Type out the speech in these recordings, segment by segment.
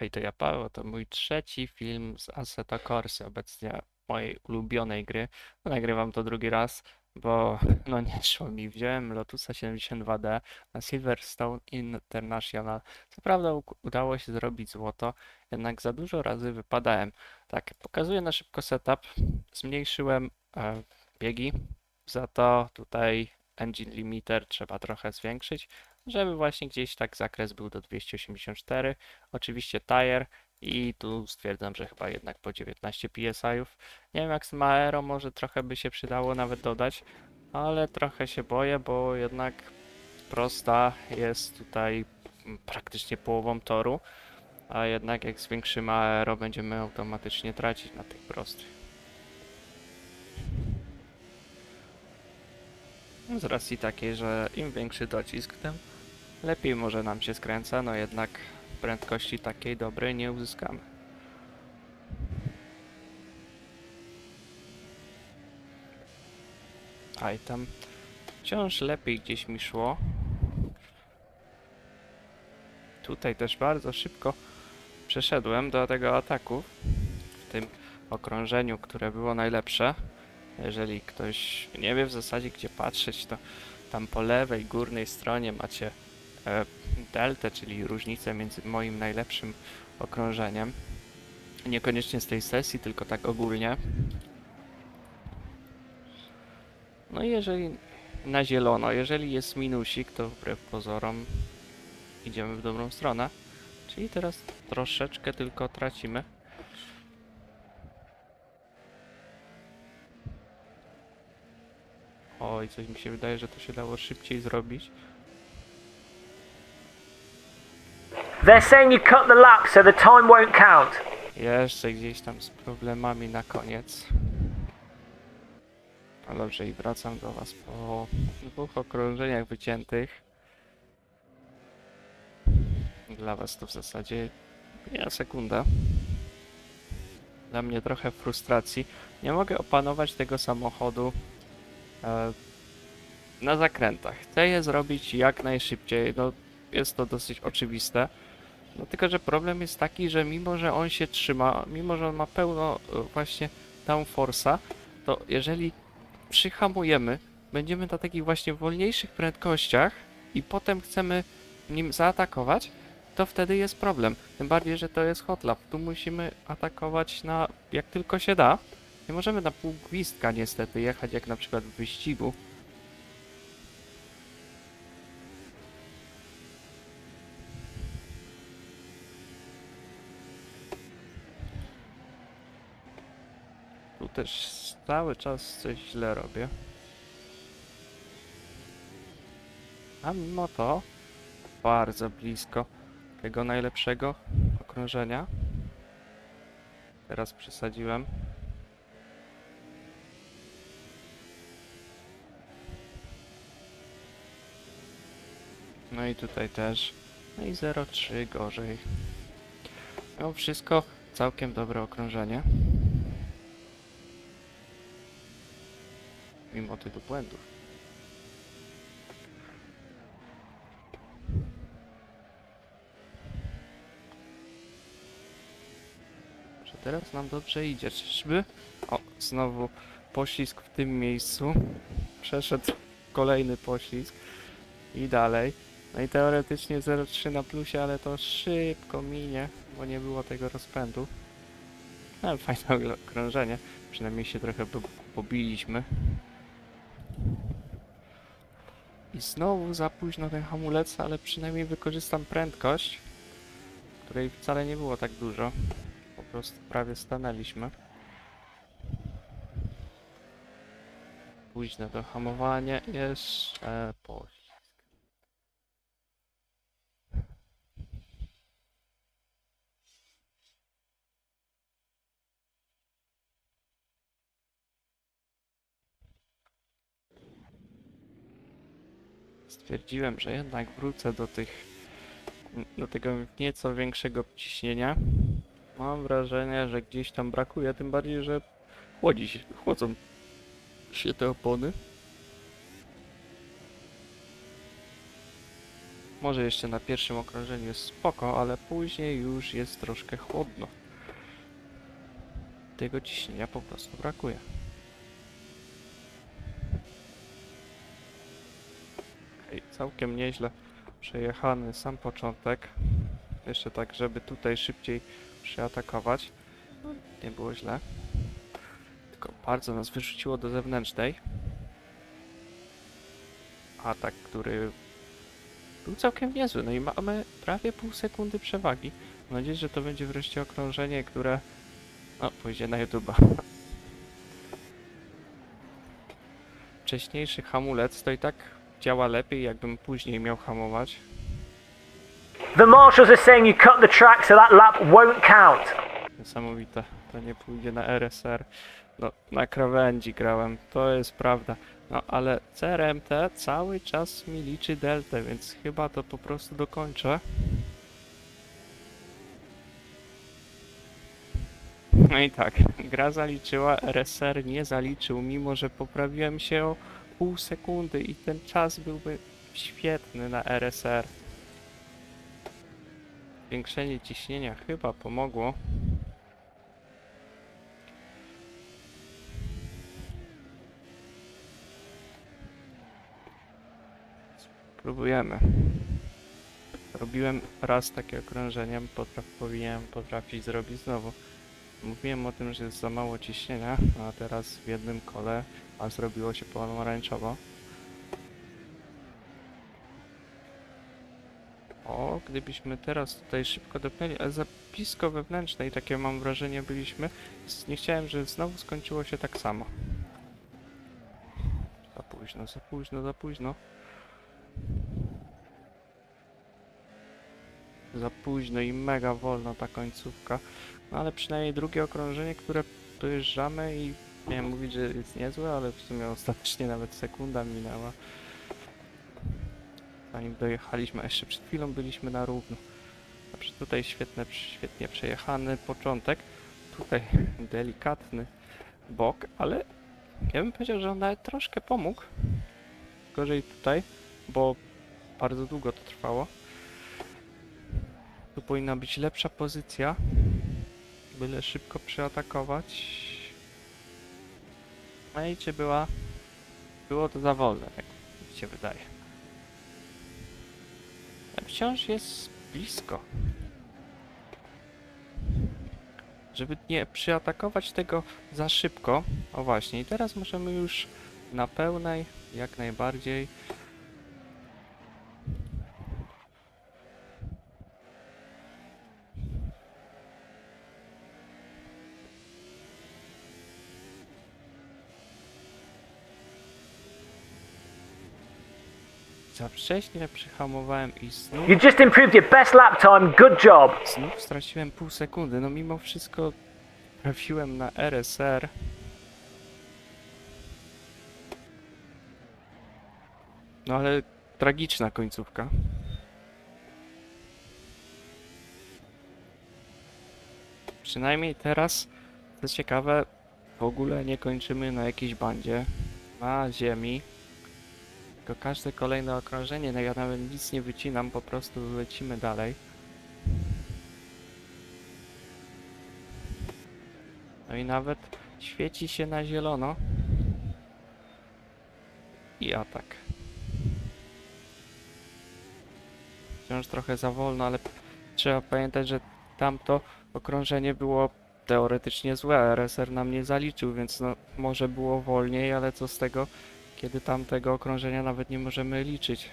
Hej, to ja Paweł, to mój trzeci film z Assetto Corsa, obecnie mojej ulubionej gry. No, nagrywam to drugi raz, bo no nie szło mi. Wziąłem Lotusa 72D na Silverstone International. Co prawda udało się zrobić złoto, jednak za dużo razy wypadałem. Tak, pokazuję na szybko setup. Zmniejszyłem e, biegi, za to tutaj engine limiter trzeba trochę zwiększyć, żeby właśnie gdzieś tak zakres był do 284. Oczywiście tire i tu stwierdzam, że chyba jednak po 19 PSI-ów. Nie wiem jak z Maero, może trochę by się przydało nawet dodać, ale trochę się boję, bo jednak prosta jest tutaj praktycznie połową toru, a jednak jak zwiększymy aero będziemy automatycznie tracić na tych prostych. Z racji takiej, że im większy docisk, tym lepiej może nam się skręca, no jednak prędkości takiej dobrej nie uzyskamy. A i tam wciąż lepiej gdzieś mi szło. Tutaj też bardzo szybko przeszedłem do tego ataku w tym okrążeniu, które było najlepsze. Jeżeli ktoś nie wie w zasadzie gdzie patrzeć, to tam po lewej górnej stronie macie e, deltę, czyli różnicę między moim najlepszym okrążeniem. Niekoniecznie z tej sesji, tylko tak ogólnie. No i jeżeli na zielono, jeżeli jest minusik, to wbrew pozorom idziemy w dobrą stronę. Czyli teraz troszeczkę tylko tracimy. Oj, coś mi się wydaje, że to się dało szybciej zrobić. They're saying you cut the lap so the time won't count. Jeszcze gdzieś tam z problemami na koniec. No dobrze, i wracam do Was po dwóch okrążeniach wyciętych. Dla Was to w zasadzie ja sekunda. Dla mnie trochę frustracji. Nie mogę opanować tego samochodu na zakrętach. Chcę je zrobić jak najszybciej. No, jest to dosyć oczywiste. No tylko, że problem jest taki, że mimo, że on się trzyma, mimo, że on ma pełno e, właśnie downforce'a, to jeżeli przyhamujemy, będziemy na takich właśnie wolniejszych prędkościach i potem chcemy nim zaatakować, to wtedy jest problem. Tym bardziej, że to jest hot lap. Tu musimy atakować na jak tylko się da. Nie możemy na pół gwizdka niestety jechać, jak na przykład w wyścigu. Tu też cały czas coś źle robię. A mimo to bardzo blisko tego najlepszego okrążenia. Teraz przesadziłem. No i tutaj też. No i 0,3 gorzej. Mimo wszystko całkiem dobre okrążenie. Mimo tylu błędów. Że teraz nam dobrze idzie, czyżby? O, znowu poślizg w tym miejscu. Przeszedł kolejny poślizg. I dalej. No i teoretycznie 0,3 na plusie, ale to szybko minie, bo nie było tego rozpędu. No, ale fajne okrążenie. Przynajmniej się trochę po- pobiliśmy. I znowu za późno ten hamulec, ale przynajmniej wykorzystam prędkość, której wcale nie było tak dużo. Po prostu prawie stanęliśmy. Późne to hamowanie, jeszcze poślizg. Stwierdziłem, że jednak wrócę do tych, do tego nieco większego ciśnienia. Mam wrażenie, że gdzieś tam brakuje, tym bardziej, że chłodzi się, chłodzą się te opony. Może jeszcze na pierwszym okrążeniu jest spoko, ale później już jest troszkę chłodno. Tego ciśnienia po prostu brakuje. Całkiem nieźle przejechany sam początek. Jeszcze tak, żeby tutaj szybciej przeatakować. No, nie było źle. Tylko bardzo nas wyrzuciło do zewnętrznej. Atak, który był całkiem niezły. No i mamy prawie pół sekundy przewagi. Mam nadzieję, że to będzie wreszcie okrążenie, które no, pójdzie na YouTube'a. Wcześniejszy hamulec to i tak działa lepiej, jakbym później miał hamować. The marshals are saying you cut the track, so that lap won't count. Niesamowite. To nie pójdzie na RSR. No, na krawędzi grałem, to jest prawda. No, ale CRMT cały czas mi liczy deltę, więc chyba to po prostu dokończę. No i tak, gra zaliczyła, RSR nie zaliczył, mimo że poprawiłem się o pół sekundy i ten czas byłby świetny na RSR. Zwiększenie ciśnienia chyba pomogło. Próbujemy. Robiłem raz takie okrążenie, potraf, powinienem potrafić zrobić znowu. Mówiłem o tym, że jest za mało ciśnienia, a teraz w jednym kole, a zrobiło się pomarańczowo. O, gdybyśmy teraz tutaj szybko dopnęli, ale za blisko wewnętrznej, takie mam wrażenie byliśmy, nie chciałem, żeby znowu skończyło się tak samo. Za późno, za późno, za późno. Za późno i mega wolno ta końcówka. No ale przynajmniej drugie okrążenie, które dojeżdżamy i miałem mówić, że jest niezłe, ale w sumie ostatecznie nawet sekunda minęła. Zanim dojechaliśmy, a jeszcze przed chwilą byliśmy na równo. Znaczy tutaj świetne, świetnie przejechany początek. Tutaj delikatny bok, ale ja bym powiedział, że on nawet troszkę pomógł. Gorzej tutaj, bo bardzo długo to trwało. Tu powinna być lepsza pozycja. Byle szybko przeatakować. No i czy była... Było to za wolne, jak mi się wydaje. Ale Wciąż jest blisko. Żeby nie przyatakować tego za szybko. O właśnie, i teraz możemy już na pełnej, jak najbardziej. Za wcześnie przyhamowałem i znów, You just improved your best lap time. Good job. znów straciłem pół sekundy. No mimo wszystko trafiłem na RSR. No ale tragiczna końcówka. Przynajmniej teraz, co ciekawe, w ogóle nie kończymy na jakiejś bandzie, na ziemi. Tylko każde kolejne okrążenie, no ja nawet nic nie wycinam, po prostu lecimy dalej. No i nawet świeci się na zielono. I atak. Wciąż trochę za wolno, ale trzeba pamiętać, że tamto okrążenie było teoretycznie złe. RSR nam nie zaliczył, więc no, może było wolniej, ale co z tego, kiedy tamtego okrążenia nawet nie możemy liczyć.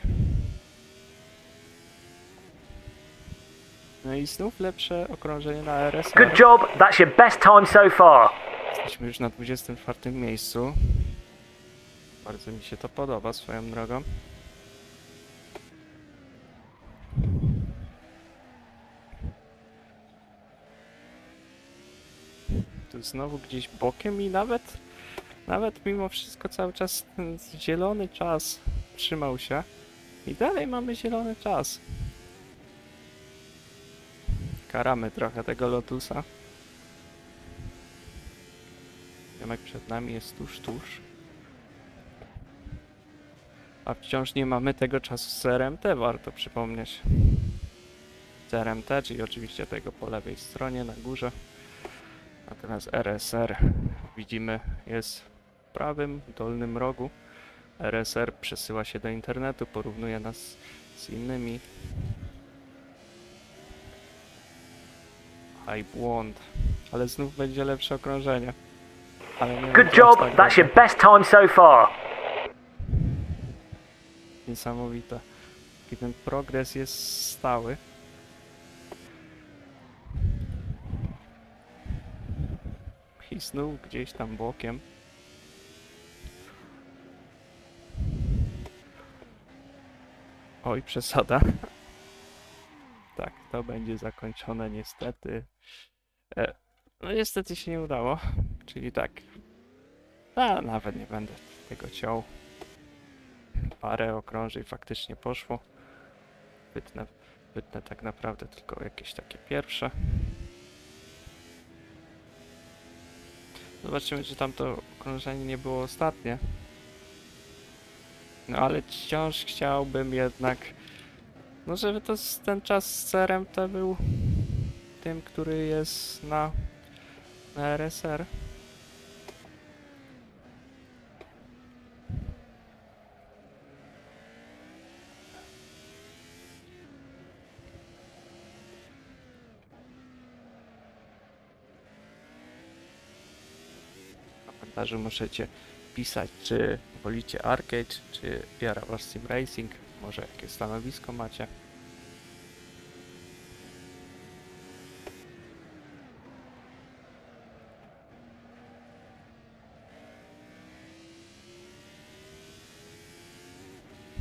No i znów lepsze okrążenie na RSR. Good job. That's your best time so far. Jesteśmy już na 24 miejscu. Bardzo mi się to podoba swoją drogą. Tu znowu gdzieś bokiem i nawet, nawet mimo wszystko cały czas ten zielony czas trzymał się. I dalej mamy zielony czas. Karamy trochę tego Lotusa. Ziomek przed nami jest tuż, tuż. A wciąż nie mamy tego czasu z CRMT, warto przypomnieć. CRMT, czyli oczywiście tego po lewej stronie na górze. Natomiast RSR widzimy jest prawym dolnym rogu. RSR przesyła się do internetu, porównuje nas z innymi. Aj błąd, ale znów będzie lepsze okrążenie. Ale nie Good job, tak that's your best time so far. Niesamowite. Jaki ten progres jest stały. I znów gdzieś tam bokiem. Oj, przesada. Tak, to będzie zakończone niestety. E, no niestety się nie udało. Czyli tak. A, nawet nie będę tego ciął parę okrążeń faktycznie poszło. Wytnę, wytnę tak naprawdę tylko jakieś takie pierwsze. Zobaczymy, czy tamto okrążenie nie było ostatnie. No ale wciąż chciałbym jednak, no żeby to ten czas z CRM to był tym, który jest na, na RSR. Komentarzu możecie pisać, czy wolicie arcade, czy Jara Wars Sim Racing, może jakie stanowisko macie.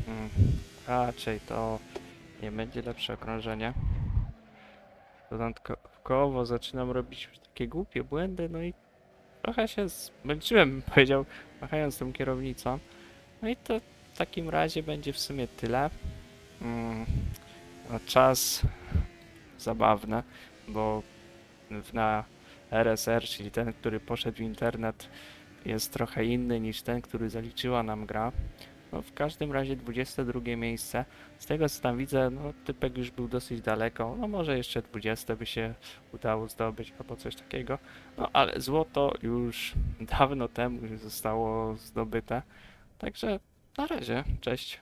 Hmm, raczej to nie będzie lepsze okrążenie. Dodatkowo zaczynam robić takie głupie błędy, no i trochę się zmęczyłem, powiedział, machając tą kierownicą. No i to w takim razie będzie w sumie tyle. Mm, no czas zabawny, bo na RSR, czyli ten, który poszedł w internet, jest trochę inny niż ten, który zaliczyła nam gra. No w każdym razie 22 miejsce. Z tego co tam widzę, no typek już był dosyć daleko. No może jeszcze 20 by się udało zdobyć albo coś takiego. No ale złoto już dawno temu już zostało zdobyte. Także na razie, cześć.